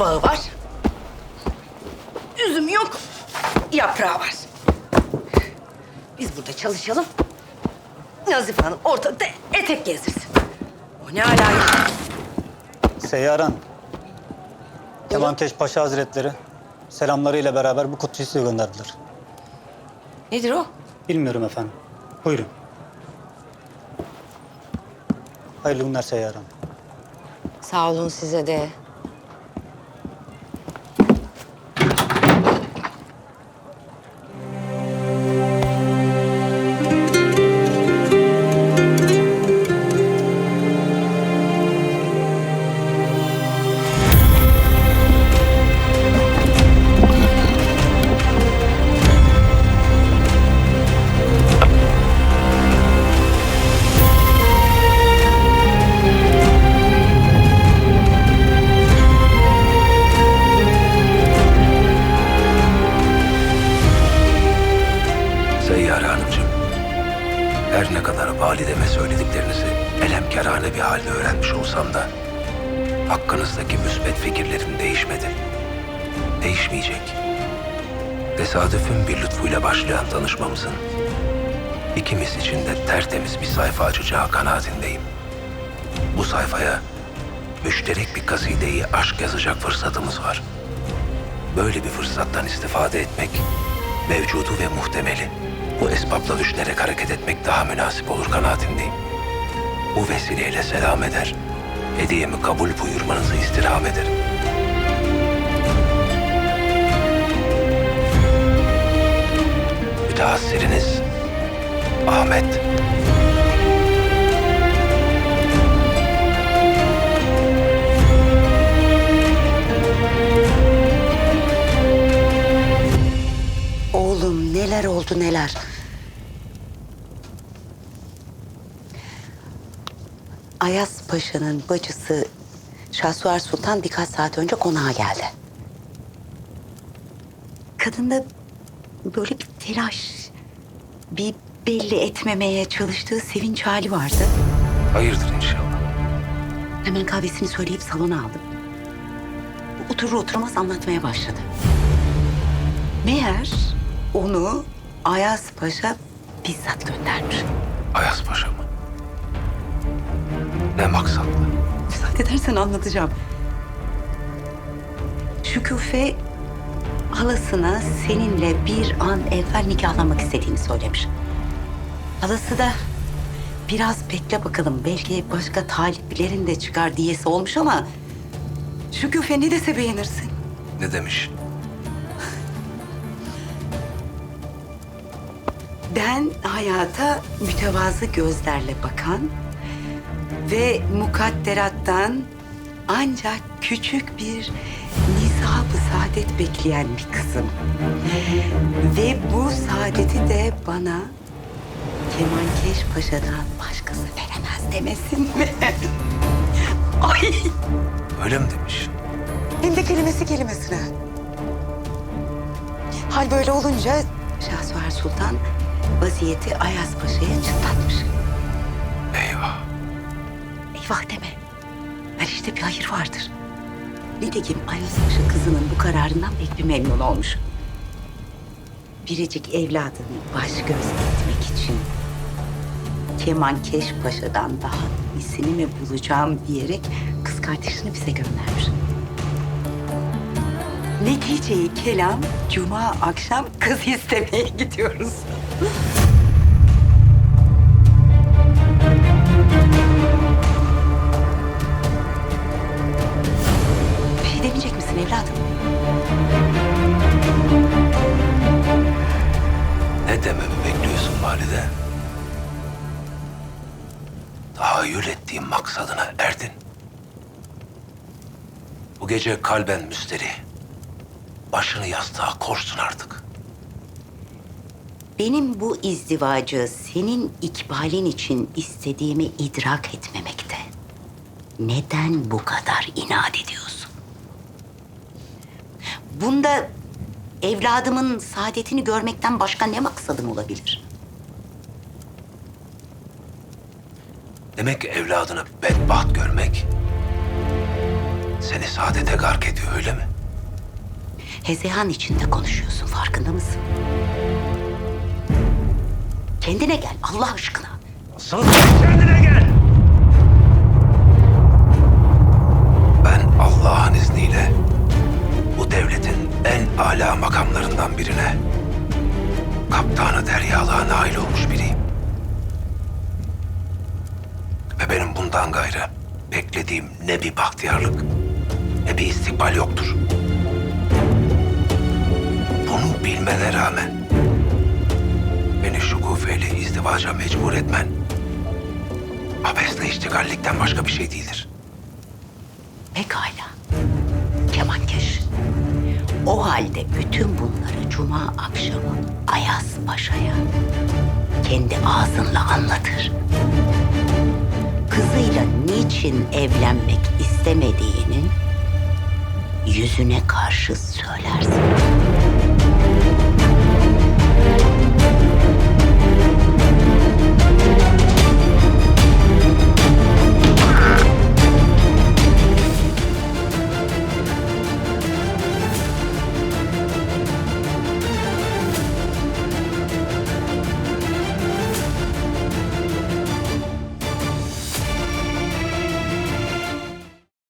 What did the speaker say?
bağı var. Üzüm yok, yaprağı var. Biz burada çalışalım. Nazife Hanım ortada etek gezdirsin. O ne ala ya? Seyyaran. Kemankeş Paşa Hazretleri selamlarıyla beraber bu kutuyu size gönderdiler. Nedir o? Bilmiyorum efendim. Buyurun. Hayırlı günler Seyyaran. Sağ olun size de. Öğrenmiş olsam da hakkınızdaki müsbet fikirlerim değişmedi. Değişmeyecek. Tesadüfün bir lütfuyla başlayan tanışmamızın ikimiz için de tertemiz bir sayfa açacağı kanaatindeyim. Bu sayfaya müşterek bir kasideyi aşk yazacak fırsatımız var. Böyle bir fırsattan istifade etmek, mevcudu ve muhtemeli bu esbapla düşünerek hareket etmek daha münasip olur kanaatindeyim. Bu vesileyle selam eder, hediyemi kabul buyurmanızı istirham ederim. Mütehassiriniz Ahmet. Oğlum neler oldu neler. Ayas Paşa'nın bacısı Şahsuvar Sultan birkaç saat önce konağa geldi. Kadında böyle bir telaş, bir belli etmemeye çalıştığı sevinç hali vardı. Hayırdır inşallah. Hemen kahvesini söyleyip salona aldım. Oturur oturmaz anlatmaya başladı. Meğer onu Ayas Paşa bizzat göndermiş. Ayas Paşa mı? Ne maksatla? Müsaade edersen anlatacağım. Şüküfe halasına seninle bir an evvel nikahlanmak istediğini söylemiş. Halası da biraz bekle bakalım belki başka taliplerin de çıkar diyesi olmuş ama Şüküfe ne dese beğenirsin. Ne demiş? Ben hayata mütevazı gözlerle bakan ve mukadderattan ancak küçük bir nizam-ı saadet bekleyen bir kızım. Ve bu saadeti de bana Kemankeş Paşa'dan başkası veremez demesin mi? Ay! Öyle mi demiş? Hem de kelimesi kelimesine. Hal böyle olunca Şahsuvar Sultan vaziyeti Ayaz Paşa'ya çıtlatmış. Eyvah. Deme. Her işte bir hayır vardır. Nitekim Ayaz Paşa kızının bu kararından pek bir memnun olmuş. Biricik evladını baş göz etmek için Kemankeş Paşa'dan daha iyisini mi bulacağım diyerek kız kardeşini bize göndermiş. Neticeyi kelam cuma akşam kız istemeye gidiyoruz. Evladım? Ne dememi bekliyorsun valide? Tahayyül ettiğim maksadına erdin. Bu gece kalben müsteri. Başını yastığa korsun artık. Benim bu izdivacı senin ikbalin için istediğimi idrak etmemekte. Neden bu kadar inat ediyorsun? Bunda evladımın saadetini görmekten başka ne maksadım olabilir? Demek ki evladını bedbaht görmek seni saadete gark ediyor öyle mi? Hezeyan içinde konuşuyorsun farkında mısın? Kendine gel Allah aşkına. Asıl kendine gel! Âlâ makamlarından birine kaptanı deryalığa nail olmuş biriyim. Ve benim bundan gayrı beklediğim ne bir bahtiyarlık ne bir istikbal yoktur. Bunu bilmene rağmen beni şukufeyle izdivaca mecbur etmen abesle iştigallikten başka bir şey değildir. Pekala. Kemankeş. O halde bütün bunları cuma akşamı Ayaz Paşa'ya kendi ağzınla anlatır. Kızıyla niçin evlenmek istemediğini yüzüne karşı söylersin.